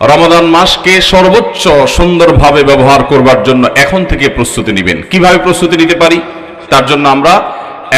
রমাদান মাসকে সর্বোচ্চ সুন্দরভাবে ব্যবহার করবার জন্য এখন থেকে প্রস্তুতি নেবেন। কীভাবে প্রস্তুতি নিতে পারি? তার জন্য আমরা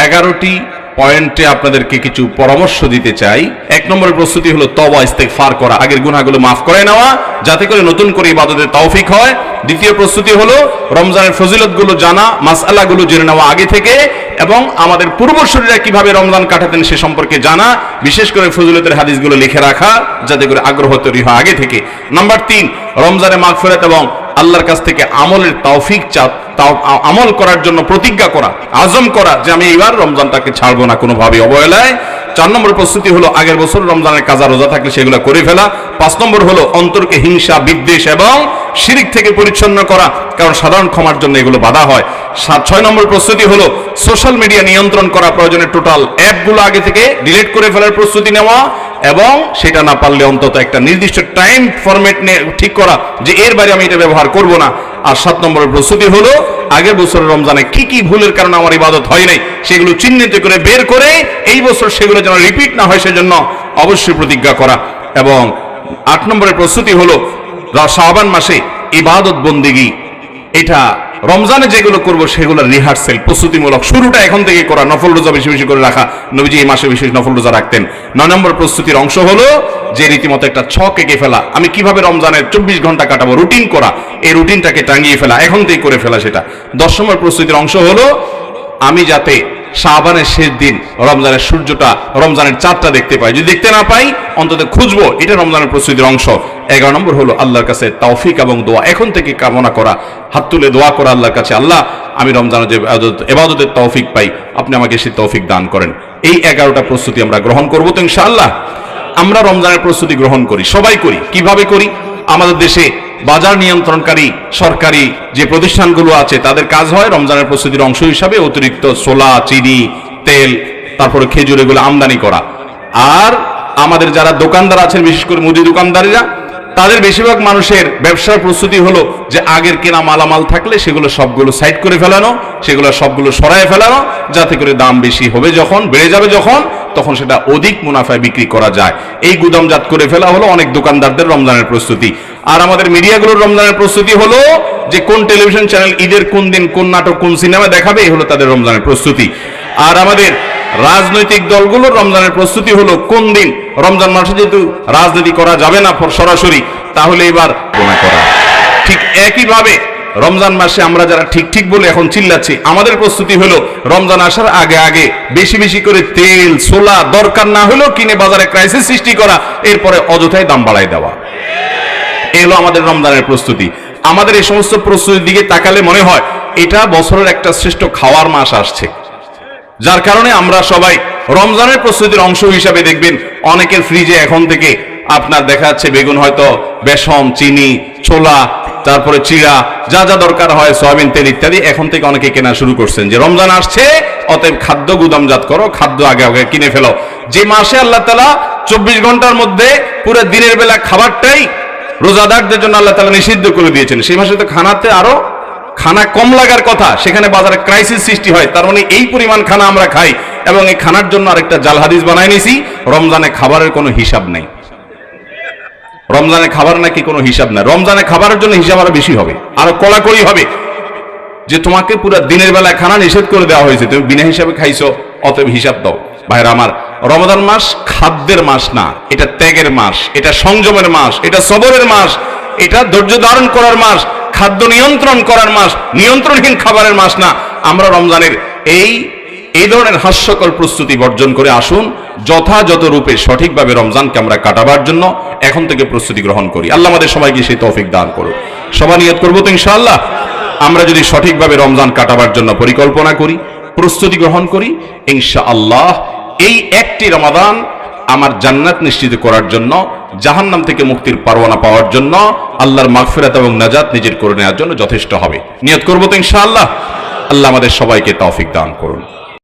এগারোটি পয়েন্টে আপনাদেরকে কিছু পরামর্শ দিতে চাই। এক নম্বরের প্রস্তুতি হলো তবা ইস্তেগফার করা। আগের গুনাহগুলো মাফ করে নেওয়া, যাতে করে নতুন করে ইবাদতের তৌফিক হয়। দ্বিতীয় প্রস্তুতি হলো রমজানের ফজিলতগুলো জানা, মাসআলাগুলো জেনে নেওয়া আগে থেকে। এবং আমাদের পূর্বসূরীরা কীভাবে রমজান কাটাতেন সে সম্পর্কে জানা, বিশেষ করে ফজিলতের হাদিসগুলো লিখে রাখা, যাতে করে আগ্রহ তৈরি হয় আগে থেকে। নাম্বার তিন, রমজানে মাগফিরাত এবং আল্লাহর কাছ থেকে আমলের তৌফিক চা- তাও- আমল করার জন্য প্রতিজ্ঞা করা, আজম করা, যে আমি এইবার রমজানটাকে ছাড়বো না কোনোভাবে অবহেলায়। চার নম্বর প্রস্তুতি হলো আগের বছর রমজানের কাজা রোজা থাকলে সেগুলো করে ফেলা। পাঁচ নম্বর হলো অন্তরকে হিংসা, বিদ্বেষ এবং শিরিক থেকে পরিচ্ছন্ন করা, কারণ সাধারণ ক্ষমার জন্য এগুলো বাধা হয়। সাত, ছয় নম্বর প্রস্তুতি হলো সোশ্যাল মিডিয়া নিয়ন্ত্রণ করা প্রয়োজনে টোটাল অ্যাপগুলো আগে থেকে ডিলিট করে ফেলার প্রস্তুতি নেওয়া এবং সেটা না পারলে অন্তত একটা নির্দিষ্ট টাইম ফরম্যাট নিয়ে ঠিক করা যে এর বাইরে আমি এটা ব্যবহার করব না। আর সাত নম্বরের প্রস্তুতি হলো আগের বছরের রমজানে কি কি ভুলের কারণে আমার ইবাদত হয় নাই সেগুলো চিহ্নিত করে বের করে এই বছর সেগুলো যেন রিপিট না হয় সেজন্য অবশ্যই প্রতিজ্ঞা করা। এবং আট নম্বরের প্রস্তুতি হলো শাবান মাসে ইবাদত, বন্দিগি। এটা রমজানে যেগুলো করব সেগুলো রিহার্সেল, প্রস্তুতিমূলক। শুরুটা এখন থেকে করা, নফল রোজা বেশি বেশি করে রাখা। নবীজি এই মাসে বেশি বেশি নফল রোজা রাখতেন। নয় নম্বর প্রস্তুতির অংশ হলো যে রীতিমতো একটা ছক এঁকে ফেলা। আমি কীভাবে রমজানের চব্বিশ ঘণ্টা কাটাবো? রুটিন করা। এই রুটিনটাকে টাঙিয়ে ফেলা, এখন থেকে করে ফেলা সেটা। দশ নম্বর প্রস্তুতির অংশ হলো, আমি যাতে শাহবানের শেষ দিন, রমজানের সূর্যটা, রমজানের চাঁদটা দেখতে পাই। যদি দেখতে না পাই, অন্তত খুঁজবো, এটা রমজানের প্রস্তুতির অংশ। এগারো নম্বর হলো আল্লাহর কাছে তৌফিক এবং দোয়া। এখন থেকে কামনা করা, হাত তুলে দোয়া করা আল্লাহর কাছে। আল্লাহ, আমি রমজানের যে এবাদত- এবাদতের তৌফিক পাই, আপনি আমাকে সেই তৌফিক দান করেন। এই এগারোটা প্রস্তুতি আমরা গ্রহণ করব তো ইনশাআল্লাহ। আমরা রমজানের প্রস্তুতি গ্রহণ করি, সবাই করি। কীভাবে করি? আমাদের দেশে বাজার নিয়ন্ত্রণকারী সরকারি যে প্রতিষ্ঠানগুলো আছে, তাদের কাজ হয় রমজানের প্রস্তুতির অংশ হিসাবে অতিরিক্ত সোলা চিনি, তেল, তারপরে খেজুর, এগুলো আমদানি করা। আর আমাদের যারা দোকানদার আছেন, বিশেষ করে মুদি দোকানদারেরা, তাদের বেশিরভাগ মানুষের ব্যবসার প্রস্তুতি হলো যে আগের কেনা মালামাল থাকলে সেগুলো সবগুলো সাইড করে ফেলানো, সেগুলো সবগুলো সরায় ফেলানো, যাতে করে দাম বেশি হবে যখন, বেড়ে যাবে যখন, তখন সেটা অধিক মুনাফায় বিক্রি করা যায়। এই গুদামজাত করে ফেলা হলো অনেক দোকানদারদের রমজানের প্রস্তুতি। আর আমাদের মিডিয়াগুলোর রমজানের প্রস্তুতি হলো যে কোন টেলিভিশন চ্যানেল ঈদের কোন দিন, কোন নাটক, কোন সিনেমা দেখাবে, এই হলো তাদের রমজানের প্রস্তুতি। আর আমাদের রাজনৈতিক দলগুলোর রমজানের প্রস্তুতি হলো কোন দিন, রমজান মাসে যেহেতু রাজনীতি করা যাবে না সরাসরি, তাহলে এবার করা। ঠিক একইভাবে রমজান মাসে আমরা যারা ঠিক ঠিক বলে এখন চিল্লাচ্ছি, আমাদের প্রস্তুতি হলো রমজান আসার আগে আগে বেশি বেশি করে তেল সোলা দরকার না হলেও কিনে বাজারে ক্রাইসিস সৃষ্টি করা, এরপরে অযথায় দাম বাড়ায় দেওয়া। এগুলো আমাদের রমজানের প্রস্তুতি। আমাদের এই সমস্ত প্রস্তুতির দিকে তাকালে মনে হয় এটা বছরের একটা শ্রেষ্ঠ খাওয়ার মাস আসছে। যার কারণে আমরা সবাই রমজানের প্রস্তুতির অংশ হিসাবে দেখবেন অনেকের ফ্রিজে এখন থেকে আপনার দেখা যাচ্ছে বেগুন হয়তো বেসম চিনি, ছোলা, তারপরে চিড়া, যা যা দরকার হয়, সয়াবিন তেল ইত্যাদি এখন থেকে অনেকে কেনা শুরু করছেন যে রমজান আসছে, অতএব খাদ্য গুদামজাত করো, খাদ্য আগে আগে কিনে ফেলো। যে মাসে আল্লাহ তালা চব্বিশ ঘণ্টার মধ্যে পুরো দিনের বেলা খাবারটাই রোজাদারদের জন্য আল্লাহ তালা নিষিদ্ধ করে দিয়েছেন। সেই মাসে তো খানাতে আরও খানা কম লাগার কথা, সেখানে বাজারে ক্রাইসিস সৃষ্টি হয়। তার মানে এই পরিমাণ খানা আমরা খাই এবং এই খানার জন্য আরেকটা জাল হাদিস বানাই নিছি, রমজানে খাবারের কোনো হিসাব নেই। রমজানে খাবার নাকি কোনো হিসাব নাই। রমজানে খাবারের জন্য হিসাব আরও বেশি হবে, আরও কড়াকড়ি হবে। যে তোমাকে পুরো দিনের বেলায় খানা নিষেধ করে দেওয়া হয়েছে, তুমি বিনা হিসাবে খাইছো, অতএব হিসাব দাও। ভাইরা আমার রমজান মাস খাদ্যের মাস না, এটা ত্যাগের মাস, এটা সংযমের মাস, এটা সবরের মাস, এটা ধৈর্য ধারণ করার মাস, খাদ্য নিয়ন্ত্রণ করার মাস, নিয়ন্ত্রণহীন খাবারের মাস না। আমরা রমজানের এই এই ধরনের হাস্যকর প্রস্তুতি বর্জন করে আসুন, যথাযথ রূপে সঠিকভাবে রমজানকে আমরা কাটাবার জন্য এখন থেকে প্রস্তুতি গ্রহণ করি। আল্লাহ আমাদের সবাইকে সেই তৌফিক দান করুন সবাই নিয়ত করব তো ইনশাআল্লাহ? আমরা যদি সঠিকভাবে রমজান কাটাবার জন্য পরিকল্পনা করি, প্রস্তুতি গ্রহণ করি ইনশা আল্লাহ এই একটি রমাদান আমার জান্নাত নিশ্চিত করার জন্য, জাহান্নাম থেকে মুক্তির পারওয়ানা পাওয়ার জন্য, আল্লাহর মাগফিরাত এবং নাজাত নিজের করে নেওয়ার জন্য যথেষ্ট হবে। নিয়ত করব তো ইনশাআল্লাহ। আল্লাহ আমাদের সবাইকে তৌফিক দান করুন।